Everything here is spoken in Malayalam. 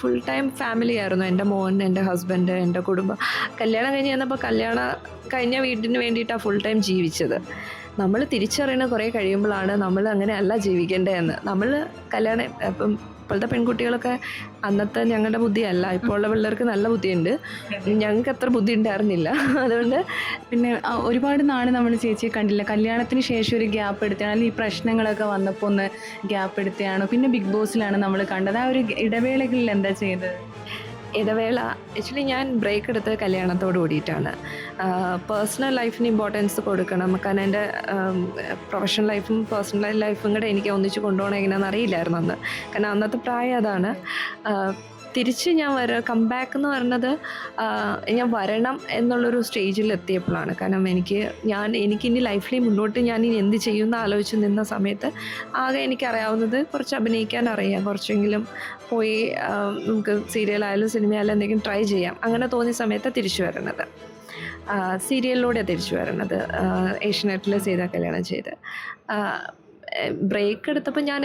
ഫുൾ ടൈം ഫാമിലി ആയിരുന്നു. എന്റെ മോൻ എന്റെ ഹസ്ബൻഡ് എന്റെ കുടുംബം. കല്യാണം കഴിഞ്ഞ് ചെന്നപ്പോൾ കല്യാണം കഴിഞ്ഞ വീടിന് വേണ്ടിയിട്ടാണ് ഫുൾ ടൈം ജീവിച്ചത്. നമ്മൾ തിരിച്ചറിയുന്ന കുറേ കഴിയുമ്പോഴാണ് നമ്മൾ അങ്ങനെ അല്ല ജീവിക്കേണ്ടതെന്ന്. നമ്മൾ കല്യാണം ഇപ്പം ഇപ്പോഴത്തെ പെൺകുട്ടികളൊക്കെ അന്നത്തെ ഞങ്ങളുടെ ബുദ്ധിയല്ല. ഇപ്പോൾ ഉള്ള പിള്ളേർക്ക് നല്ല ബുദ്ധിയുണ്ട്. ഞങ്ങൾക്ക് അത്ര ബുദ്ധി ഉണ്ടായിരുന്നില്ല. അതുകൊണ്ട് പിന്നെ ഒരുപാട് നാൾ നമ്മൾ ചേച്ചിയെ കണ്ടില്ല. കല്യാണത്തിന് ശേഷം ഒരു ഗ്യാപ്പ് അല്ലെങ്കിൽ ഈ പ്രശ്നങ്ങളൊക്കെ വന്നപ്പോൾ ഒന്ന് ഗ്യാപ്പ് എടുത്തതാണ്? പിന്നെ ബിഗ് ബോസിലാണ് നമ്മൾ കണ്ടത്. ആ ഒരു ഇടവേളകളിൽ എന്താ ചെയ്തത്? ഇടവേള. ആക്ച്വലി ഞാൻ ബ്രേക്ക് എടുത്ത് കല്യാണത്തോട് കൂടിയിട്ടാണ്. പേഴ്സണൽ ലൈഫിന് ഇമ്പോർട്ടൻസ് കൊടുക്കണം. കാരണം എന്റെ പ്രൊഫഷണൽ ലൈഫും പേഴ്സണൽ ലൈഫും കൂടെ എനിക്ക് ഒന്നിച്ച് കൊണ്ടുപോകണം എങ്ങനെയാണെന്ന് അറിയില്ലായിരുന്നു അന്ന്. കാരണം അന്നത്തെ പ്രായം അതാണ്. തിരിച്ച് ഞാൻ വര കംബാക്ക് എന്ന് പറഞ്ഞത് ഞാൻ വരണം എന്നുള്ളൊരു സ്റ്റേജിൽ എത്തിയപ്പോഴാണ്. കാരണം എനിക്ക് ഞാൻ എനിക്കിനി ലൈഫിൽ മുന്നോട്ട് ഞാൻ ഇനി എന്ത് ചെയ്യുമെന്ന് ആലോചിച്ച് നിന്ന സമയത്ത് ആകെ എനിക്കറിയാവുന്നത് കുറച്ച് അഭിനയിക്കാൻ അറിയാം. കുറച്ചെങ്കിലും പോയി നമുക്ക് സീരിയലായാലും സിനിമയായാലും എന്തെങ്കിലും ട്രൈ ചെയ്യാം. അങ്ങനെ തോന്നിയ സമയത്ത് തിരിച്ചു വരണത് സീരിയലിലൂടെ തിരിച്ചു വരണത് ഏഷ്യനെറ്റിൽ ചെയ്ത കല്യാണം ചെയ്ത്. ബ്രേക്ക് എടുത്തപ്പോൾ ഞാൻ